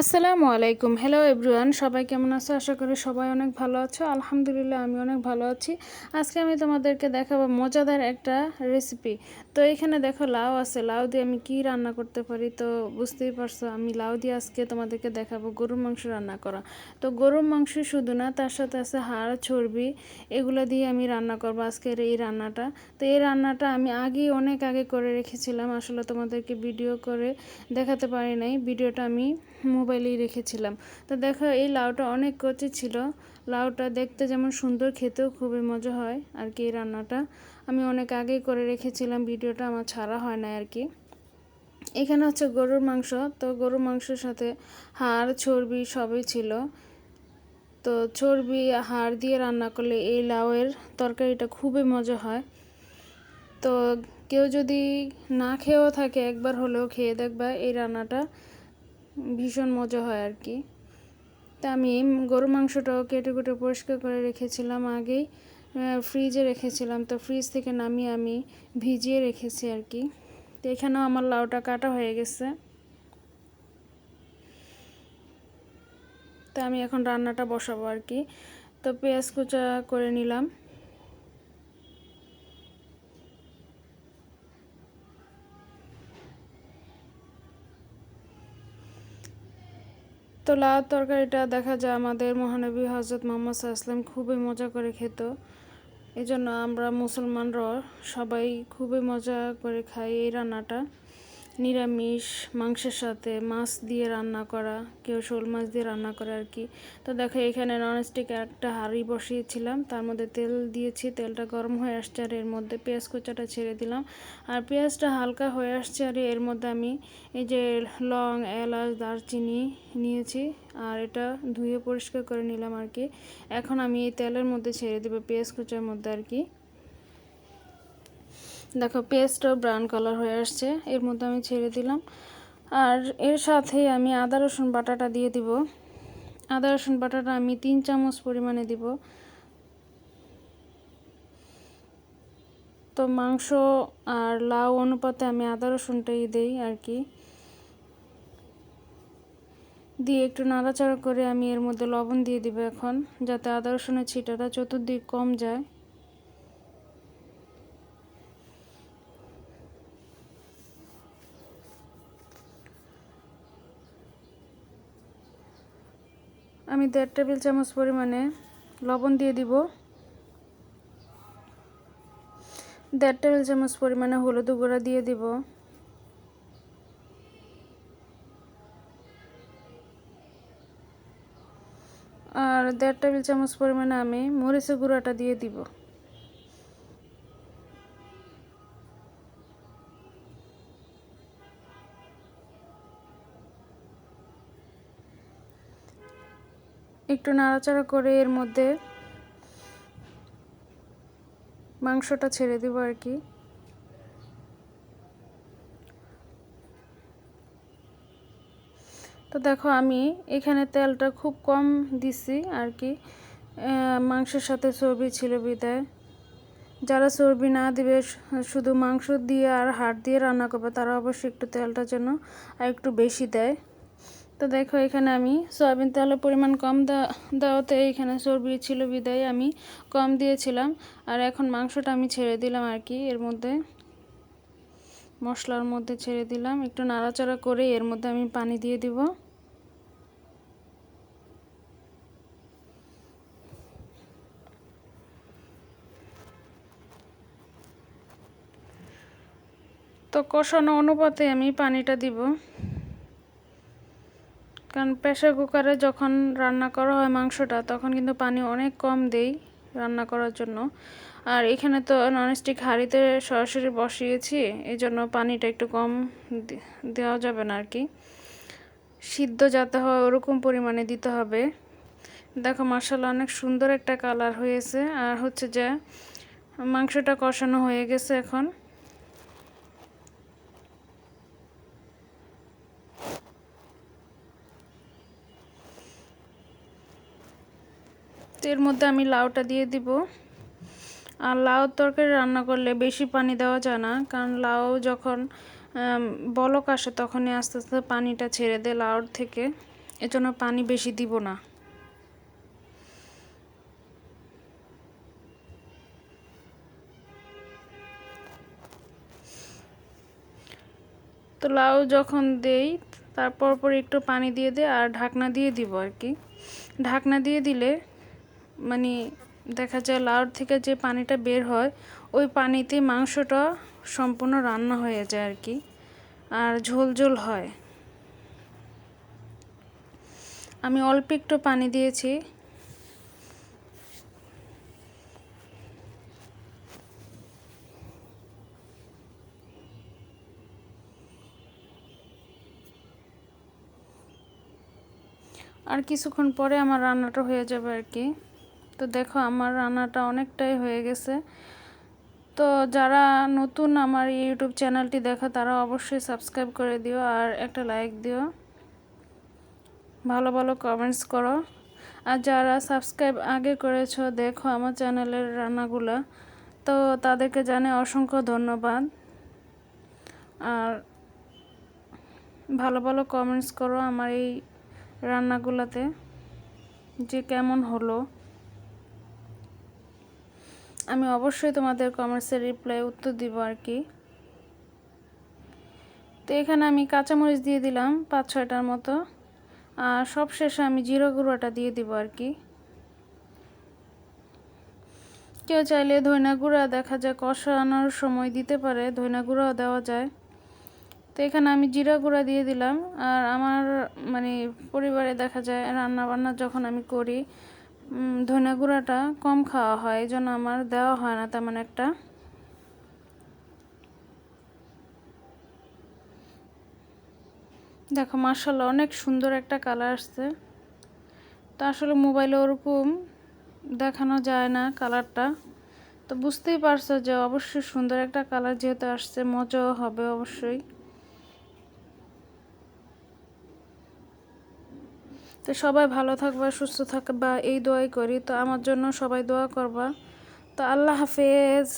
আসসালামু আলাইকুম। Hello everyone সবাই কেমন আছো? আশা করি সবাই অনেক ভালো আছো। আলহামদুলিল্লাহ, আমি অনেক ভালো আছি। আজকে আমি তোমাদেরকে দেখাবো মজাদার একটা রেসিপি তো এখানে দেখো লাউ আছে, লাউ দিয়ে আমি কি রান্না করতে পারি? তো বুঝতেই পারছ, আমি লাউ দিয়ে আজকে তোমাদেরকে দেখাবো গরুর মাংস রান্না করা। তো গরুর মাংস শুধু না, তার সাথে আছে হাড়, চর্বি, এগুলো দিয়ে আমি রান্না করব আজকের এই রান্নাটা। তো এই রান্নাটা আমি আগেই অনেক আগে করে রেখেছিলাম, আসলে তোমাদেরকে ভিডিও করে দেখাতে পারি নাই, ভিডিওটা আমি মোবাইলেই রেখেছিলাম। তো দেখো, এই লাউটা অনেক কচি ছিল, লাউটা দেখতে যেমন সুন্দর, খেতেও খুবই মজা হয় আর কি এই রান্নাটা। আমি অনেক আগেই করে রেখেছিলাম, ভিডিওটা আমার ছাড়া হয় না আর কি। এখানে হচ্ছে গরুর মাংস, তো গরুর মাংসের সাথে হাড়, চর্বি সবই ছিল। তো চর্বি, হাড় দিয়ে রান্না করলে এই লাউয়ের তরকারিটা খুবই মজা হয়। তো কেউ যদি না খেয়েও থাকে, একবার হলেও খেয়ে দেখবা এই রান্নাটা ভীষণ মজা হয় আর কি। তা আমি গরু মাংসটাও কেটে কুটে পরিষ্কার করে রেখেছিলাম আগেই। ফ্রিজে রেখেছিলাম। তো ফ্রিজ থেকে নামিয়ে আমি ভিজিয়ে রেখেছি আর কি। তো এখানেও আমার লাউটা কাটা হয়ে গেছে। তা আমি এখন রান্নাটা বসাবো আর কি। তো পেঁয়াজ কুচা করে নিলাম। তো লাউ তরকারিটা দেখা যায় আমাদের মহানবী হজরত মোহাম্মদ আসলাম খুবই মজা করে খেত। এই জন্য আমরা মুসলমানরা সবাই খুবই মজা করে খাই এই রান্নাটা। নিরামিষ, মাংসের সাথে মাছ দিয়ে রান্না করা, কেউ শোল মাছ দিয়ে রান্না করে আর কি। তো দেখো, এখানে ননস্টিক একটা হাঁড়ি বসিয়েছিলাম, তার মধ্যে তেল দিয়েছি, তেলটা গরম হয়ে আসছে আর এর মধ্যে পেঁয়াজ কুচাটা ছেড়ে দিলাম। আর পেঁয়াজটা হালকা হয়ে আসছে আর এর মধ্যে আমি এই যে লং, এলাচ, দারচিনি নিয়েছি আর এটা ধুয়ে পরিষ্কার করে নিলাম আর কি। এখন আমি এই তেলের মধ্যে ছেড়ে দেবো পেঁয়াজ কুচার মধ্যে আর কি। দেখো পেস্টও ব্রাউন কালার হয়ে আসছে, এর মধ্যে আমি ছেড়ে দিলাম। আর এর সাথে আমি আদা, রসুন বাটাটা দিয়ে দিব। আদা, রসুন বাটাটা আমি তিন চামচ পরিমাণে দিব। তো মাংস আর লাউ অনুপাতে আমি আদা, রসুনটাই দেই আর কি। দিয়ে একটু নাড়াচাড়া করে আমি এর মধ্যে লবণ দিয়ে দিব এখন, যাতে আদা, রসুনের ছিটাটা চতুর্দিক কম যায়। আমি দেড় টেবিল চামচ পরিমাণে লবণ দিয়ে দিব। দেড় টেবিল চামচ পরিমাণে হলুদ গুঁড়া দিয়ে দিব। আর দেড় টেবিল চামচ পরিমাণে আমি মরিচের গুঁড়াটা দিয়ে দিব। একটু নাড়াচাড়া করে এর মধ্যে মাংসটা ছেড়ে দেবো আর কি। তো দেখো আমি এখানে তেলটা খুব কম দিছি আর কি। মাংসের সাথে চর্বি ছিল বিদায়। যারা চর্বি না দিবে শুধু মাংস দিয়ে আর হাড় দিয়ে রান্না করবে, তারা অবশ্যই একটু তেলটা যেন আর একটু বেশি দেয়। তো দেখো, এখানে আমি সয়াবিন তেলের পরিমাণ কম দেওয়াতে এখানে চর্বি ছিল বিদায়, আমি কম দিয়েছিলাম। আর এখন মাংসটা আমি ছেড়ে দিলাম আর কি, এর মধ্যে মশলার মধ্যে ছেড়ে দিলাম। একটু নাড়াচাড়া করে এর মধ্যে আমি পানি দিয়ে দিব। তো কষানো অনুপাতে আমি পানিটা দিব। কারণ প্রেশার কুকারে যখন রান্না করা হয় মাংসটা, তখন কিন্তু পানি অনেক কম দেই রান্না করার জন্য। আর এখানে তো ননস্টিক হাঁড়িতে সরাসরি বসিয়েছি এই জন্য পানিটা একটু কম দেওয়া যাবে না আর কি সিদ্ধ যাতে হয় ওরকম পরিমাণে দিতে হবে। দেখো মশলা অনেক সুন্দর একটা কালার হয়েছে। আর হচ্ছে যে মাংসটা কষানো হয়ে গেছে এখন। এর মধ্যে আমি লাউটা দিয়ে দিব। আর লাউ তরকারি রান্না করলে বেশি পানি দেওয়া যায় না, কারণ লাউ যখন বলক আসে তখনই আস্তে আস্তে পানিটা ছেড়ে দেয় লাউর থেকে। এজন্য পানি বেশি দিব না। তো লাউ যখন দেই, তারপর পর একটু পানি দিয়ে দে আর ঢাকনা দিয়ে দিব আর কি। ঢাকনা দিয়ে দিলে মানে দেখা যায় লাউর থেকে যে পানিটা বের হয়, ওই পানিতে মাংসটা সম্পূর্ণ রান্না হয়ে যায় আর কি, আর ঝোল ঝোল হয়। আমি অল্প একটু পানি দিয়েছি। আর কিছুক্ষণ পরে আমার রান্নাটা হয়ে যাবে আর কি। তো দেখো আমার রান্নাটা অনেকটাই হয়ে গেছে। তো যারা নতুন আমার ইউটিউব চ্যানেলটি দেখো, তারা অবশ্যই সাবস্ক্রাইব করে দিও আর একটা লাইক দিও। ভালো ভালো কমেন্টস করো। আর যারা সাবস্ক্রাইব আগে করেছ, দেখো আমার চ্যানেলের রান্নাগুলো। তো তাদেরকে জানে অসংখ্য ধন্যবাদ। আর ভালো ভালো কমেন্টস করো আমার এই রান্নাগুলোতে, যে কেমন হলো। আমি অবশ্যই তোমাদের কমেন্টসের রিপ্লাই উত্তর দিব আর কি। তো এখানে আমি কাঁচামরিচ দিয়ে দিলাম পাঁচ ছয়টার মতো। আর সব শেষে আমি জিরো গুঁড়োটা দিয়ে দিব আর কি। কেউ চাইলে ধইনা গুঁড়া, দেখা যায় কষানোর সময় দিতে পারে, ধইনা গুঁড়াও দেওয়া যায়। তো এখানে আমি জিরা গুঁড়া দিয়ে দিলাম। আর আমার মানে পরিবারে দেখা যায় রান্না বান্না যখন আমি করি ধনে গুঁড়াটা কম খাওয়া হয়, এই জন্য আমার দেওয়া হয় না তেমন একটা। দেখো মার্শাল্লাহ অনেক সুন্দর একটা কালার আসছে। তো আসলে মোবাইলে ওরকম দেখানো যায় না কালারটা। তো বুঝতেই পারছ যে অবশ্যই সুন্দর একটা কালার যেহেতু আসছে, মজাও হবে অবশ্যই। তো সবাই ভালো থাকবা, সুস্থ থাকবা, এই দোয়াই করি। তো আমার জন্য সবাই দোয়া করবা। তো আল্লাহ হাফেজ।